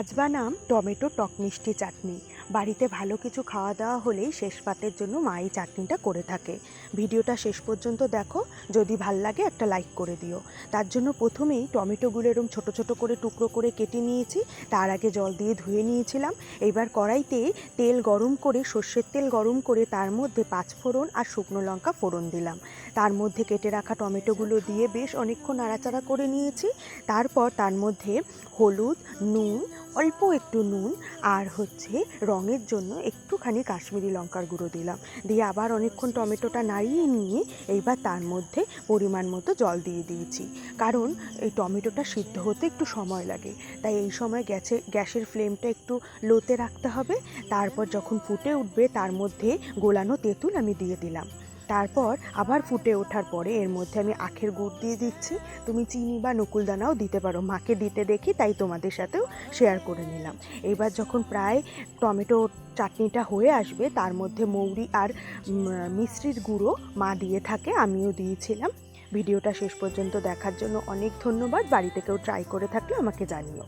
আজ বানাম টমেটো টক মিষ্টি চাটনি। বাড়িতে ভালো কিছু খাওয়া দাওয়া হলেই শেষ পাতের জন্য মা এই চাটনিটা করে থাকে। ভিডিওটা শেষ পর্যন্ত দেখো, যদি ভালো লাগে একটা লাইক করে দিও। তার জন্য প্রথমেই টমেটোগুলো এরকম ছোটো ছোটো করে টুকরো করে কেটে নিয়েছি, তার আগে জল দিয়ে ধুয়ে নিয়েছিলাম। এবার কড়াইতে তেল গরম করে, সর্ষের তেল গরম করে, তার মধ্যে পাঁচ ফোড়ন আর শুকনো লঙ্কা ফোড়ন দিলাম। তার মধ্যে কেটে রাখা টমেটোগুলো দিয়ে বেশ অনেকক্ষণ নাড়াচাড়া করে নিয়েছি। তারপর তার মধ্যে হলুদ, নুন অল্প একটু নুন আর হচ্ছে রঙের জন্য একটুখানি কাশ্মীরি লঙ্কার গুঁড়ো দিলাম। দিয়ে আবার অনেকক্ষণ টমেটোটা নাড়িয়ে নিয়ে এইবার তার মধ্যে পরিমাণ মতো জল দিয়ে দিয়েছি। কারণ এই টমেটোটা সিদ্ধ হতে একটু সময় লাগে। তাই এই সময় গ্যাসে গ্যাসের ফ্লেমটা একটু লোতে রাখতে হবে। তারপর যখন ফুটে উঠবে তার মধ্যে গোলানো তেঁতুল আমি দিয়ে দিলাম। তারপর আবার ফুটে ওঠার পরে এর মধ্যে আমি আখের গুড় দিয়ে দিচ্ছি। তুমি চিনি বা নকুলদানাও দিতে পারো। মাকে দিতে দেখি, তাই তোমাদের সাথেও শেয়ার করে নিলাম। এবার যখন প্রায় টমেটো চাটনিটা হয়ে আসবে, তার মধ্যে মৌরি আর মিশ্রির গুঁড়ো মা দিয়ে থাকে, আমিও দিয়েছিলাম। ভিডিওটা শেষ পর্যন্ত দেখার জন্য অনেক ধন্যবাদ। বাড়িতে কেউ ট্রাই করে থাকলে আমাকে জানিও।